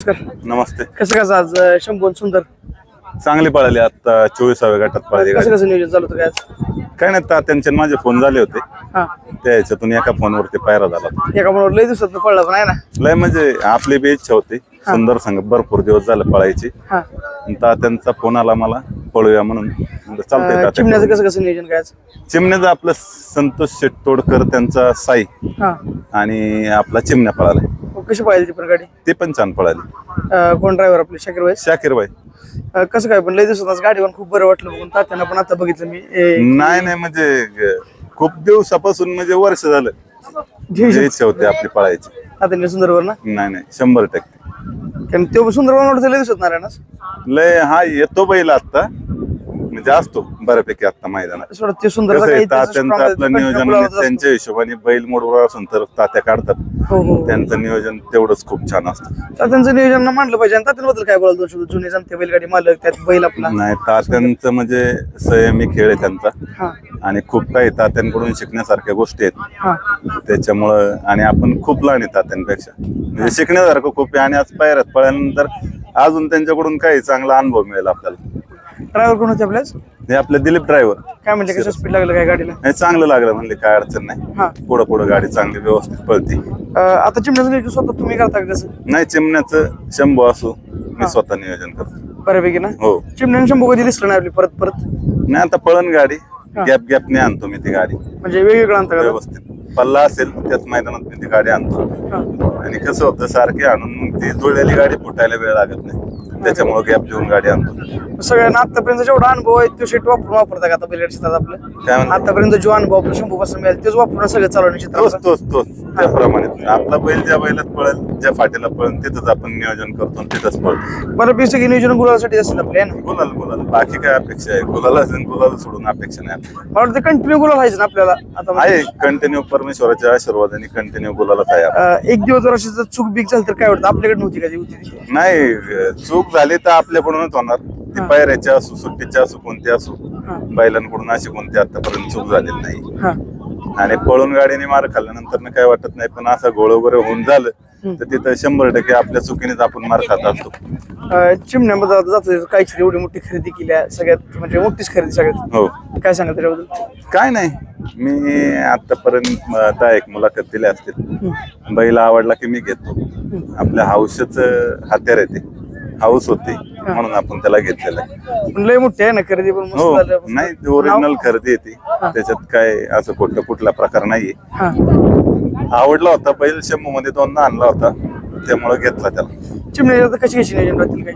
नमस्कार. नमस्ते. कसं कसं आज अं, शंभून सुंदर? चांगली पळाली आता चोवीसाव्या गटात पळाली कसं गाडी. कसं नियोजन चालू होतं काय आज? काय नाही तात्यांचे आणि माझे फोन झाले होते. हा. त्या ह्याच्यातून एका फोनवरती पायरा झाला. एका म्हणून लय दिवसात पडला पण आहे ना? लय म्हणजे आपली बी इच्छा होती. सुंदर संघ भरपूर दिवस झाले पळायची. हा. आणि तात्यांचा फोन आला मला पळूया म्हणून. म्हणलं चालतंय अं, तात्या चिमण्याचं कसं कसं नियोजन काय आज? चिमण्याचं आपलं संतोष शेट्टोडकर त्यांचा साई हा. आणि आपला चिमण्या पळाला कशी पाहिजे ती पण गाडी? ते पण छान पळाली. अं, कोण ड्रायव्हर आपले? शाकीर भाई? शाकीर भाई. अं, कसं काय? पण लय दिवसात आज गाडी पण खूप बरं वाटलं बघून. तात्यांना पण आता बघितलं मी. ए, नाही नाही म्हणजे ग- खूप दिवसापासून म्हणजे वर्ष झालं. म्हणजे इच्छा होती आपली पळायची. तात्यांनी सुंदरवर ना? नाही नाही शंभर टक्के. कारण तो सुंदरवर वाटतं लय दिवसात नारायणच लय हा येतो बैल आता म्हणजे असतो बऱ्यापैकी आता मैदानात. सोडत ते सुंदर कसं आहे तात्यांचं आपलं नियोजन म्हणजे त्यांच्या हिशोबाने बैल मोडवर असून तर तात्या काढतात. हो हो. त्यांचं नियोजन तेवढंच खूप छान असतं. तात्यांचं नियोजन मांडलं पाहिजे. आणि तात्यांबद्दल काय बोलाल दोन शब्द? जुने जाणते बैलगाडी मालक त्यात बैल आपला. नाही तात्यांचं म्हणजे संयमी खेळ आहे त्यांचा. हा. आणि खूप काही तात्यांकडून शिकण्यासारख्या गोष्टी आहेत. हा. त्याच्यामुळं आणि आपण खूप लहान आहे तात्यांपेक्षा. म्हणजे शिकण्यासारखं खूप आहे. आणि आज पायऱ्यात पळल्यानंतर अजून त्यांच्याकडून काही चांगला अनुभव मिळेल आपल्याला. ड्रायव्हर कोण होते आपल्याच हे आपले दिलीप ड्रायव्हर काय म्हणजे कसं स्पीड लागलं काय गाडीला? हे चांगलं लागलं म्हणले काय अडचण नाही. हा. पुढं पुढं गाडी चांगली व्यवस्थित पळते. अं, आता चिमण्याचं नियोजन स्वतः तुम्ही करता का कसं? नाही चिमण्याचं शंभू असो मी स्वतः नियोजन करतो. बऱ्यापैकी ना? हो. चिमण्याने शंभू कधी दिसलं नाही आपली परत परत? नाही आता पळण गाडी. गॅप गॅप नाही आणतो मी ती गाडी. म्हणजे वेगवेगळं आणता व्यवस्थित. पल्ला असेल त्याच मैदानात मी ती गाडी आणतो. आणि कसं होतं सारखी आणून ती जुळलेली गाडी फुटायला वेळ लागत नाही. त्याच्यामुळे गॅप देऊन गाडी आणतो. सगळ्यांना आतापर्यंत जेवढा अनुभव आहे तो शेट वापरून वापरता का आता बैलगाडी शेतात आपलं. काय म्हणतो? आतापर्यंत जो अनुभव आपला शंभू पासून मिळेल तेच वापरून सगळं चालवण्याची तोच तोच तोच. त्याप्रमाणे आपला बैल ज्या बैलात पळेल ज्या फाटीला पळेल तिथंच आपण नियोजन करतो आणि तिथंच पळतो. बऱ्यापैकी सगळी नियोजन गुलासाठी असतात आपले ना? गुलाल गुलाल. बाकी काय अपेक्षा आहे? गुलाला गुलाल सोडून अपेक्षा नाही आपली. मला वाटतं कंटिन्यू गुलाल व्हायचं ना आपल्याला. आता म्हणजे, आहे कंटिन्यू परमेश्वराच्या आशीर्वादाने कंटिन्यू गुलाला काय अं, एक दिवस जर अशी जर चूक बीक झाली तर काय वाटतं? आपल्याकडे नव्हती का ती होती? ती? नाही चूक झाली तर आपल्याकडूनच होणार. ती पायऱ्याच्या असो सुट्टीच्या असो कोणती असो. बैलांकडून अशी कोणती आतापर्यंत चूक झालेली नाही. हा. आणि पळून गाडीने मार खाल्ल्यानंतर काय वाटत नाही पण असं गोळ वगैरे होऊन झालं तर तिथं शंभर टक्के आपल्या चुकीनेच आपण मार खात असतो. चिमण्यामध्ये जातो काहीतरी एवढी मोठी खरेदी केली आहे सगळ्यात म्हणजे मोठीच खरेदी सगळ्यात. हो. काय सांगा त्याच्याबद्दल? काय नाही. मी आतापर्यंत दहा एक मुलाखत दिल्या असतील. बैल आवडला की मी घेतो. आपल्या हाऊसच हत्यार आहे ते. हाऊस होती म्हणून आपण त्याला घेतलेलं आहे. पण लय मोठी आहे ना खरेदी पण हो नाही ओरिजिनल खरेदी आहे ती. त्याच्यात काय असं कुठलं कुठला प्रकार नाहीये. आवडला होता बैल शंभू मध्ये दोनदा आणला होता. त्यामुळे घेतला त्याला. आता कशी कशी नियोजन राहतील काय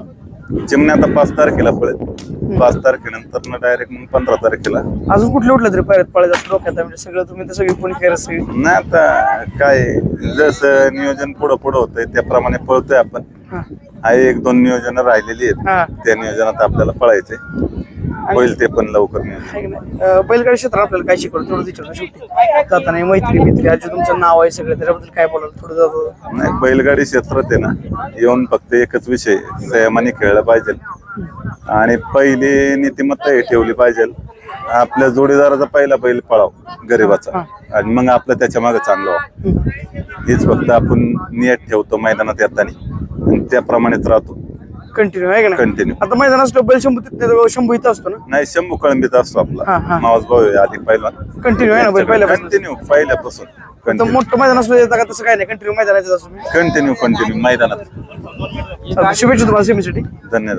चिमण्या आता पाच तारखेला पळेल. पाच तारखेनंतर डायरेक्ट मग पंधरा तारखेला. अजून कुठल्या कुठल्या तरी पायऱ्यात पळायचं असं डोक्यात आहे? म्हणजे सगळं तुम्ही तर सगळी कोणी खेळ सगळी. नाही आता काय जसं नियोजन पुढं पुढं होतंय त्याप्रमाणे पळतोय आपण. हा. एक दोन नियोजन राहिलेली आहेत. हा. त्या नियोजनात आपल्याला पळायचे होईल ते पण लवकर की नाही? अं, बैलगाडी क्षेत्रात आपल्याला काय शिकवलं थोडं विचारतो शेवटी जाताना हे मैत्री मित्री आज तुमचं नाव आहे सगळं त्याच्याबद्दल काय बोलाल? थोडं जातो. नाही बैलगाडी क्षेत्रात आहे ना येऊन फक्त एकच विषय संयमाने खेळला पाहिजे. आणि पहिली नीतिमत्ता हे ठेवली पाहिजे. आपल्या जोडीदाराचा पहिला बैल पळाव गरीबाचा. आणि मग आपलं त्याच्यामागे चांगलं व्हावं. हेच फक्त आपण नियत ठेवतो मैदानात येताना. आणि त्याप्रमाणेच राहतो. कंटिन्यू आहे का नाही? कंटिन्यू आता मैदान असलं बैल शंभू तिथे शंभू इथं असतो ना? नाही शंभू कळंबीत असतो हा, हा. आपला मावस भाऊ आहे आधी पहिला कंटिन्यू आहे ना बैल पहिल्यापासून? कंटिन्यू पहिल्यापासून. तर कंटिन्यू मोठं मैदान असलं येतं का तसं काय नाही. कंटिन्यू मैदान येतं असं कंटिन्यू कंटिन्यू मैदानात. शुभेच्छा तुम्हाला सेमीसाठी. धन्यवाद.